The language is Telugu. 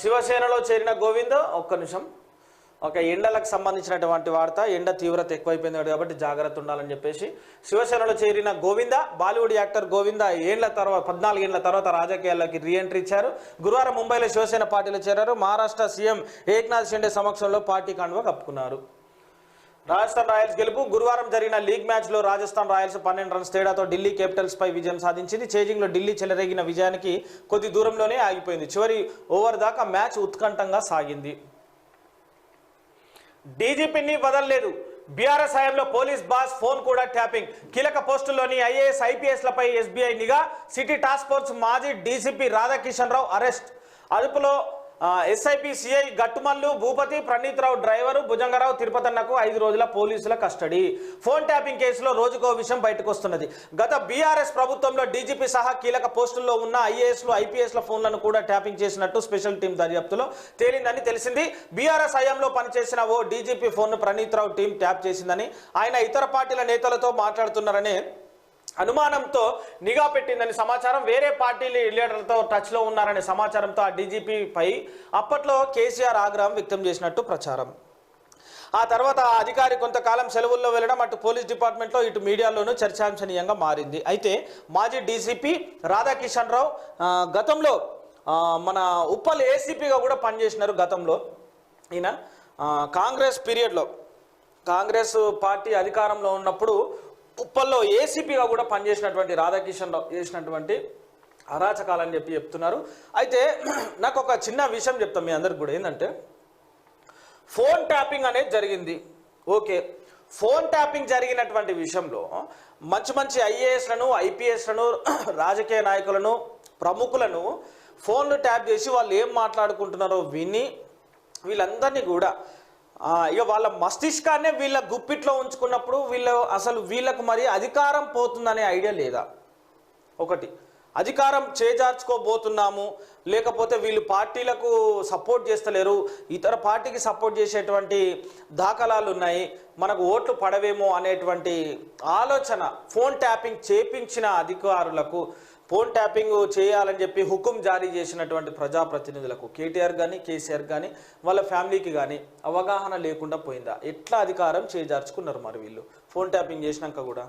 శివసేనలో చేరిన గోవింద్ ఒక్క నిమిషం. ఒక ఎండలకు సంబంధించినటువంటి వార్త ఎండ తీవ్రత ఎక్కువైపోయింది కాబట్టి జాగ్రత్త ఉండాలని చెప్పేసి శివసేనలో చేరిన గోవింద బాలీవుడ్ యాక్టర్ గోవింద ఏండ్ల తర్వాత పద్నాలుగేళ్ళ తర్వాత రాజకీయాల్లోకి రీఎంట్రీ ఇచ్చారు. గురువారం ముంబైలో శివసేన పార్టీలో చేరారు. మహారాష్ట్ర సీఎం ఏక్నాథ్ షిండే సమక్షంలో పార్టీ కాండువ కప్పుకున్నారు. రాజస్థాన్ రాయల్స్ గెలుపు. గురువారం జరిగిన లీగ్ మ్యాచ్లో రాజస్థాన్ రాయల్స్ పన్నెండు రన్స్ తేడాతో ఢిల్లీ క్యాపిటల్స్ పై విజయం సాధించింది. చేజింగ్లో ఢిల్లీ చెలరేగిన విజయానికి కొద్ది దూరంలోనే ఆగిపోయింది. చివరి ఓవర్ దాకా మ్యాచ్ ఉత్కంఠంగా సాగింది. డీజీపీని వదలలేదు. బీఆర్ఎస్ హయాంలో పోలీస్ బాస్ ఫోన్ కూడా ట్యాపింగ్. కీలక పోస్టుల్లోని ఐఏఎస్ ఐపీఎస్లపై ఎస్బీఐ నిఘా సిటీ టాస్క్ ఫోర్స్ మాజీ డీసీపీ రాధాకిషన్ రావు అరెస్ట్. అదుపులో SIB CI Gattumallu Bhupathi Praneeth Rao driver Bhujangarao తిరుపతన్నకు ఐదు రోజుల పోలీసుల కస్టడీ. ఫోన్ ట్యాపింగ్ కేసులో రోజుకో విషయం బయటకు వస్తున్నది గత బీఆర్ఎస్ ప్రభుత్వంలో డీజీపీ సహా కీలక పోస్టుల్లో ఉన్న ఐఏఎస్లు ఐపీఎస్ల ఫోన్లను కూడా ట్యాపింగ్ చేసినట్టు స్పెషల్ టీం దర్యాప్తులో తేలిందని తెలిసింది. బీఆర్ఎస్ హయాంలో పనిచేసిన ఓ డీజీపీ ఫోన్ను ప్రణీత్ రావు టీం ట్యాప్ చేసిందని ఆయన ఇతర పార్టీల నేతలతో మాట్లాడుతున్నారనే అనుమానంతో నిఘా పెట్టిందని సమాచారం వేరే పార్టీ లీడర్లతో టచ్లో ఉన్నారనే సమాచారంతో ఆ డీజీపీపై అప్పట్లో కేసీఆర్ ఆగ్రహం వ్యక్తం చేసినట్టు ప్రచారం. ఆ తర్వాత ఆ అధికారి కొంతకాలం సెలవుల్లో వెళ్ళడం అటు పోలీస్ డిపార్ట్మెంట్లో ఇటు మీడియాలోనూ చర్చాంశనీయంగా మారింది. అయితే మాజీ డీసీపీ రాధాకిషన్ రావు గతంలో మన ఉప్పల్ ఏసీపీగా కూడా పనిచేసినారు గతంలో. ఈయన కాంగ్రెస్ పీరియడ్లో కాంగ్రెస్ పార్టీ అధికారంలో ఉన్నప్పుడు ఉప్పల్లో ఏసీపీగా కూడా పనిచేసినటువంటి రాధాకిషన్ రావు చేసినటువంటి అరాచకాలని చెప్పి చెప్తున్నారు. అయితే నాకు ఒక చిన్న విషయం చెప్తాం మీ అందరికి కూడా. ఏంటంటే ఫోన్ ట్యాపింగ్ అనేది జరిగింది. ఓకే. ఫోన్ ట్యాపింగ్ జరిగినటువంటి విషయంలో మంచి మంచి ఐఏఎస్లను ఐపీఎస్లను రాజకీయ నాయకులను ప్రముఖులను ఫోన్లు ట్యాప్ చేసి వాళ్ళు ఏం మాట్లాడుకుంటున్నారో విని వీళ్ళందరినీ కూడా ఇక వాళ్ళ మస్తిష్కాన్నే వీళ్ళ గుప్పిట్లో ఉంచుకున్నప్పుడు వీళ్ళు అసలు వీళ్ళకు మరి అధికారం పోతుందనే ఐడియా లేదా? ఒకటి. అధికారం చేజార్చుకోబోతున్నాము. లేకపోతే వీళ్ళు పార్టీలకు సపోర్ట్ చేస్తలేరు. ఇతర పార్టీకి సపోర్ట్ చేసేటువంటి దాఖలాలు ఉన్నాయి. మనకు ఓట్లు పడవేమో అనేటువంటి ఆలోచన ఫోన్ ట్యాపింగ్ చేపించిన అధికారులకు ఫోన్ ట్యాపింగ్ చేయాలని చెప్పి హుకుం జారీ చేసినటువంటి ప్రజాప్రతినిధులకు కేటీఆర్ కానీ కేసీఆర్ కానీ వాళ్ళ ఫ్యామిలీకి కానీ అవగాహన లేకుండా పోయిందా? ఎట్లా అధికారం చేజార్చుకున్నారు మరి వీళ్ళు? ఫోన్ ట్యాపింగ్ చేసినాక కూడా?